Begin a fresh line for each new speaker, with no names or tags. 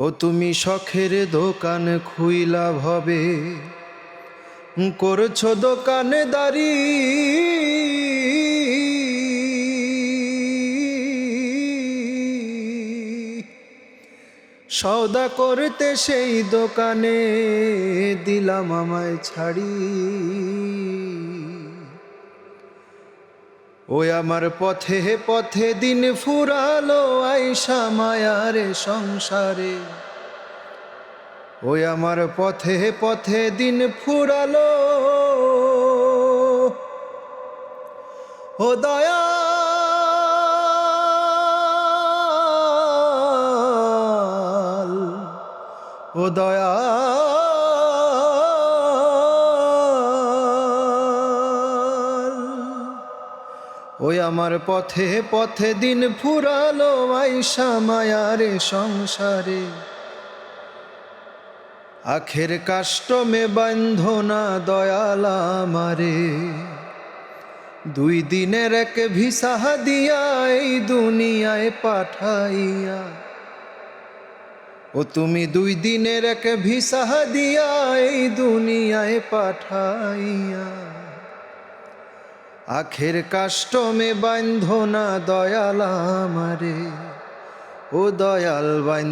ও তুমি শখের দোকান খুইলা ভবে করছ দোকানে দাঁড়ি সওদা করতে সেই দোকানে দিলাম আমায় ছাড়ি। ওই আমার পথে পথে দিন ফুরালো আইসা মায়ার সংসারে। ওই আমার পথে পথে দিন ফুরালো ও দয়া। ও দয়াল ওই আমার পথে পথে দিন ফুরালো আইসা মায়ারে সংসারে। আখের কাষ্টমে বান্ধনা দয়ালা আমারে। দুই দিনের এক ভিসা দিয়া এই দুনিয়ায় পাঠাইয়া। ও তুমি দুই দিনের এক ভিসা দিয়া এই দুনিয়ায় পাঠাইয়া। আখের কাষ্টমে বান্ধনা দয়াল আমারে ও দয়াল বান্ধ